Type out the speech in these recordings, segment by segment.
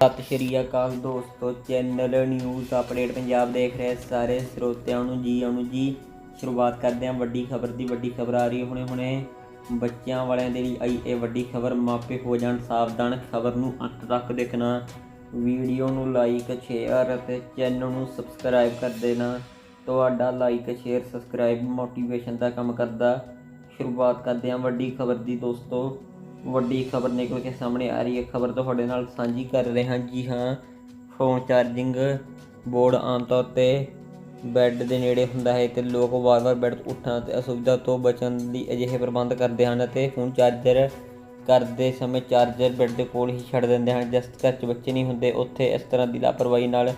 ਸਤਿ ਸ਼੍ਰੀ ਅਕਾਲ ਦੋਸਤੋ channel news update Punjab ਦੇਖ ਰਹੇ ਸਾਰੇ ਸਰੋਤਿਆਂ ਨੂੰ ਜੀ ਆਉਣ ਜੀ। ਸ਼ੁਰੂਆਤ ਕਰਦੇ ਹਾਂ ਵੱਡੀ ਖਬਰ ਦੀ, ਵੱਡੀ ਖਬਰ ਆ ਰਹੀ ਹੁਣੇ ਹੁਣੇ। ਬੱਚਿਆਂ ਵਾਲਿਆਂ ਦੇ ਲਈ ਆਈ ਇਹ ਵੱਡੀ ਖਬਰ, ਮਾਪੇ ਹੋ ਜਾਣ ਸਾਵਧਾਨ, ਖਬਰ ਨੂੰ ਅੰਤ ਤੱਕ ਦੇਖਣਾ। ਵੀਡੀਓ ਨੂੰ ਲਾਈਕ ਸ਼ੇਅਰ ਅਤੇ ਚੈਨਲ ਨੂੰ ਸਬਸਕ੍ਰਾਈਬ ਕਰ ਦੇਣਾ। ਤੁਹਾਡਾ ਲਾਈਕ ਸ਼ੇਅਰ ਸਬਸਕ੍ਰਾਈਬ ਮੋਟੀਵੇਸ਼ਨ ਦਾ ਕੰਮ ਕਰਦਾ। ਸ਼ੁਰੂਆਤ ਕਰਦੇ ਹਾਂ ਵੱਡੀ ਖਬਰ ਦੀ ਦੋਸਤੋ। ਵੱਡੀ ਖਬਰ ਨਿਕਲ ਕੇ ਸਾਹਮਣੇ ਆ ਰਹੀ ਹੈ। ਖਬਰ ਤੁਹਾਡੇ ਨਾਲ ਸਾਂਝੀ ਕਰ ਰਹੇ ਹਾਂ ਜੀ ਹਾਂ। ਫੋਨ ਚਾਰਜਿੰਗ ਬੋਰਡ ਆਮ ਤੌਰ ਤੇ ਬੈੱਡ ਦੇ ਨੇੜੇ ਹੁੰਦਾ ਹੈ ਤੇ ਲੋਕ ਵਾਰ-ਵਾਰ ਬੈੱਡ ਤੋਂ ਉੱਠਣ ਅਤੇ ਅਸੁਵਿਧਾ ਤੋਂ ਬਚਣ ਲਈ ਅਜਿਹੇ ਪ੍ਰਬੰਧ ਕਰਦੇ ਹਨ ਅਤੇ ਫੋਨ ਚਾਰਜਰ ਕਰਦੇ ਸਮੇਂ ਚਾਰਜਰ ਬੈੱਡ ਦੇ ਕੋਲ ਹੀ ਛੱਡ ਦਿੰਦੇ ਹਨ। ਜਿਸ ਘਰ 'ਚ ਬੱਚੇ ਨਹੀਂ ਹੁੰਦੇ, ਉੱਥੇ ਇਸ ਤਰ੍ਹਾਂ ਦੀ ਲਾਪਰਵਾਹੀ ਨਾਲ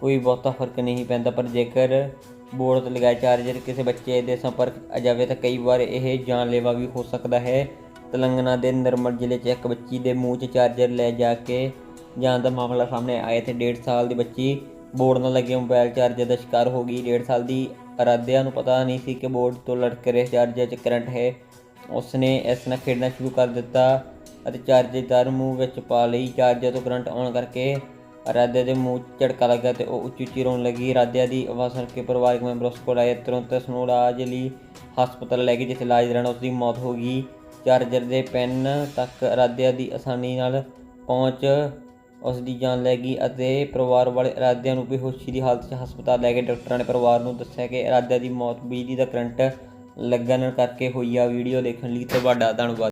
ਕੋਈ ਬਹੁਤਾ ਫ਼ਰਕ ਨਹੀਂ ਪੈਂਦਾ। ਪਰ ਜੇਕਰ ਬੋਰਡ ਤੇ ਲਗਾਇਆ ਚਾਰਜਰ ਕਿਸੇ ਬੱਚੇ ਦੇ ਸੰਪਰਕ ਆ ਜਾਵੇ ਤਾਂ ਕਈ ਵਾਰ ਇਹ ਜਾਨਲੇਵਾ ਵੀ ਹੋ ਸਕਦਾ ਹੈ। ਤੇਲੰਗਾਨਾ ਦੇ ਨਰਮਲ ਜ਼ਿਲ੍ਹੇ 'ਚ ਇੱਕ ਬੱਚੀ ਦੇ ਮੂੰਹ 'ਚ ਚਾਰਜਰ ਲੈ ਜਾ ਕੇ ਜਾਣ ਦਾ ਮਾਮਲਾ ਸਾਹਮਣੇ ਆਇਆ। ਤੇ 1.5 ਸਾਲ ਦੀ ਬੱਚੀ ਬੋਰਡ ਨਾਲ ਲੱਗੇ ਮੋਬਾਈਲ ਚਾਰਜਰ ਦਾ ਸ਼ਿਕਾਰ ਹੋ ਗਈ। 1.5 ਸਾਲ ਦੀ ਅਰਾਧਿਆ ਨੂੰ ਪਤਾ ਨਹੀਂ ਸੀ ਕਿ ਬੋਰਡ ਤੋਂ ਲਟਕ ਰਹੇ ਚਾਰਜਰ 'ਚ ਕਰੰਟ ਹੈ। ਉਸਨੇ ਇਸ ਨਾਲ ਖੇਡਣਾ ਸ਼ੁਰੂ ਕਰ ਦਿੱਤਾ ਅਤੇ ਚਾਰਜਰ ਤਾਰ ਮੂੰਹ ਵਿੱਚ ਪਾ ਲਈ। ਚਾਰਜਰ ਤੋਂ ਕਰੰਟ ਆਉਣ ਕਰਕੇ ਅਰਾਧਿਆ ਦੇ ਮੂੰਹ 'ਚ ਝਟਕਾ ਲੱਗਾ ਤੇ ਉਹ ਉੱਚੀ ਉੱਚੀ ਰੋਣ ਲੱਗੀ। ਅਰਾਧਿਆ ਦੀ ਆਵਾਜ਼ ਸੁਣ ਕੇ ਪਰਿਵਾਰਕ ਮੈਂਬਰ ਉਸ ਕੋਲ ਆਏ। ਤੁਰੰਤ ਉਸ ਨੂੰ ਇਲਾਜ ਲਈ ਹਸਪਤਾਲ ਲੈ ਗਏ, ਜਿੱਥੇ ਇਲਾਜ ਦੌਰਾਨ ਉਸ ਦੀ ਮੌਤ ਹੋ ਗਈ। ਚਾਰਜਰ ਦੇ ਪੈਨ ਤੱਕ ਅਰਾਧਿਆ ਦੀ ਆਸਾਨੀ ਨਾਲ ਪਹੁੰਚ ਉਸ ਦੀ ਜਾਨ ਲੈ ਗਈ ਅਤੇ ਪਰਿਵਾਰ ਵਾਲੇ ਅਰਾਧਿਆ ਨੂੰ ਬੇਹੋਸ਼ੀ ਦੀ ਹਾਲਤ 'ਚ ਹਸਪਤਾਲ ਲੈ ਕੇ ਡਾਕਟਰਾਂ ਨੇ ਪਰਿਵਾਰ ਨੂੰ ਦੱਸਿਆ ਕਿ ਅਰਾਧਿਆ ਦੀ ਮੌਤ ਬਿਜਲੀ ਦਾ ਕਰੰਟ ਲੱਗਣ ਕਰਕੇ ਹੋਈ ਆ। ਵੀਡੀਓ ਦੇਖਣ ਲਈ ਤੁਹਾਡਾ ਧੰਨਵਾਦ।